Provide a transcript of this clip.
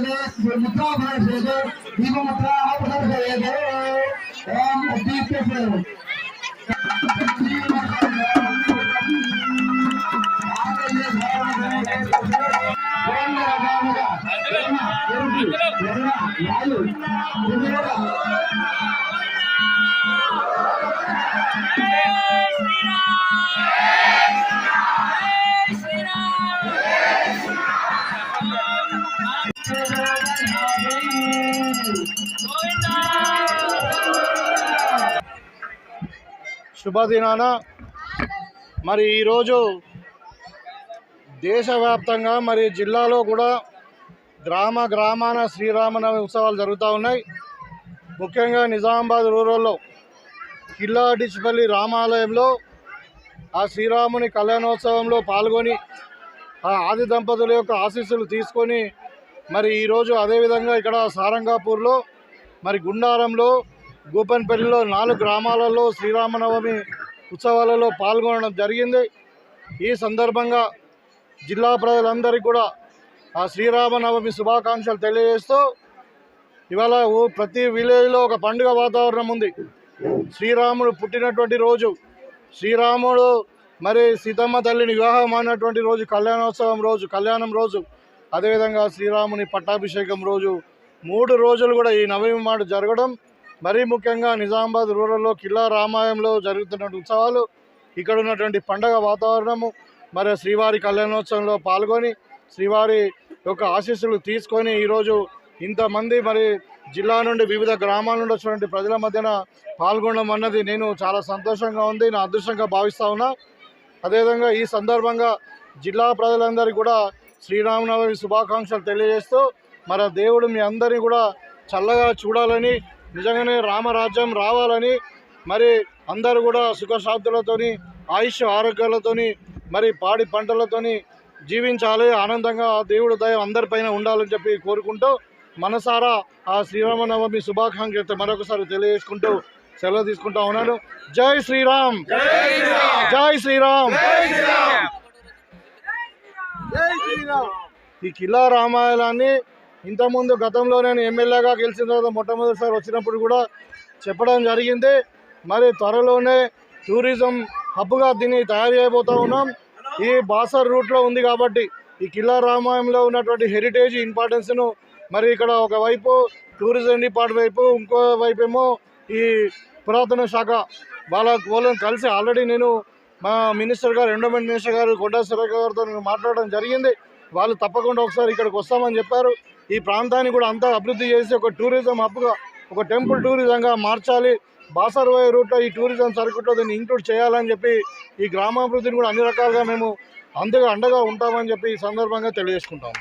ಸೇವೆ ಮುದ್ರಾ ಭಾರ ಸೇವೆ ದೀಪ ಮುದ್ರಾ ಆಪದ ಸೇವೆ ಓಂ ದೀಪ ಸೇವೆ శ్రీరామ్ శుభదినాన. మరి ఈరోజు దేశవ్యాప్తంగా మరి జిల్లాలో కూడా గ్రామ గ్రామాన శ్రీరామనవమి ఉత్సవాలు జరుగుతూ ఉన్నాయి. ముఖ్యంగా నిజామాబాద్ రూరల్లో కిల్లా డిచ్పల్లి రామాలయంలో ఆ శ్రీరాముని కళ్యాణోత్సవంలో పాల్గొని ఆ ఆది దంపతుల యొక్క ఆశీస్సులు తీసుకొని మరి ఈరోజు అదేవిధంగా ఇక్కడ సారంగాపూర్లో మరి గుండారంలో గూపన్పల్లిలో నాలుగు గ్రామాలలో శ్రీరామనవమి ఉత్సవాలలో పాల్గొనడం జరిగింది. ఈ సందర్భంగా జిల్లా ప్రజలందరికీ కూడా ఆ శ్రీరామనవమి శుభాకాంక్షలు తెలియజేస్తూ ఇవాళ ప్రతి విలేజ్లో ఒక పండుగ వాతావరణం ఉంది. శ్రీరాముడు పుట్టినటువంటి రోజు శ్రీరాముడు మరి సీతమ్మ తల్లిని వివాహం అయినటువంటి రోజు కళ్యాణోత్సవం రోజు కళ్యాణం రోజు అదేవిధంగా శ్రీరాముని పట్టాభిషేకం రోజు మూడు రోజులు కూడా ఈ నవమి మాట జరగడం మరీ ముఖ్యంగా నిజామాబాద్ రూరల్లో కిల్లా రామాయంలో జరుగుతున్నటువంటి ఉత్సవాలు. ఇక్కడ ఉన్నటువంటి పండగ వాతావరణము మరి శ్రీవారి కళ్యాణోత్సవంలో పాల్గొని శ్రీవారి యొక్క ఆశీస్సులు తీసుకొని ఈరోజు ఇంతమంది మరి జిల్లా నుండి వివిధ గ్రామాల నుండి వచ్చినటువంటి ప్రజల మధ్యన పాల్గొనడం అన్నది నేను చాలా సంతోషంగా ఉంది నా అదృష్టంగా భావిస్తా ఉన్నా. అదేవిధంగా ఈ సందర్భంగా జిల్లా ప్రజలందరికీ కూడా శ్రీరామనవమి శుభాకాంక్షలు తెలియజేస్తూ మరి దేవుడు మీ అందరినీ కూడా చల్లగా చూడాలని నిజంగానే రామరాజ్యం రావాలని మరి అందరూ కూడా సుఖశాంతులతోని ఆయుష్ ఆరోగ్యాలతోని మరి పాడి పంటలతోని జీవించాలి. ఆనందంగా ఆ దేవుడు దయ అందరిపైన ఉండాలని చెప్పి కోరుకుంటూ మనసారా ఆ శ్రీరామనవమి శుభాకాంక్షలు మరొకసారి తెలియజేసుకుంటూ సెలవు తీసుకుంటా ఉన్నాను. జై శ్రీరామ్! జై శ్రీరామ్! ఈ కిల్లా రామాయణాన్ని ఇంతకుముందు గతంలో నేను ఎమ్మెల్యేగా గెలిచిన తర్వాత మొట్టమొదటిసారి వచ్చినప్పుడు కూడా చెప్పడం జరిగింది. మరి త్వరలోనే టూరిజం హబ్గా దీన్ని తయారు చేయబోతూ ఉన్నాం. ఈ బాసర్ రూట్లో ఉంది కాబట్టి ఈ కిల్లా రామాయంలో ఉన్నటువంటి హెరిటేజ్ ఇంపార్టెన్స్ను మరి ఇక్కడ ఒకవైపు టూరిజం డిపార్ట్మెంట్ వైపు ఇంకో వైపు ఏమో ఈ పురాతన శాఖ వాళ్ళ వాళ్ళని కలిసి ఆల్రెడీ నేను మా మినిస్టర్ గారు ఎండోమెంట్ మినిస్టర్ గారు కొండా సురేఖ గారితో మాట్లాడడం జరిగింది. వాళ్ళు తప్పకుండా ఒకసారి ఇక్కడికి వస్తామని చెప్పారు. ఈ ప్రాంతాన్ని కూడా అంతా అభివృద్ధి చేసి ఒక టూరిజం హబ్గా ఒక టెంపుల్ టూరిజంగా మార్చాలి. బాసర్ రూట్లో ఈ టూరిజం సర్క్యూట్లో దీన్ని ఇంక్లూడ్ చేయాలని చెప్పి ఈ గ్రామాభివృద్ధిని కూడా అన్ని రకాలుగా మేము అందుగా అండగా ఉంటామని చెప్పి ఈ సందర్భంగా తెలియజేసుకుంటాము.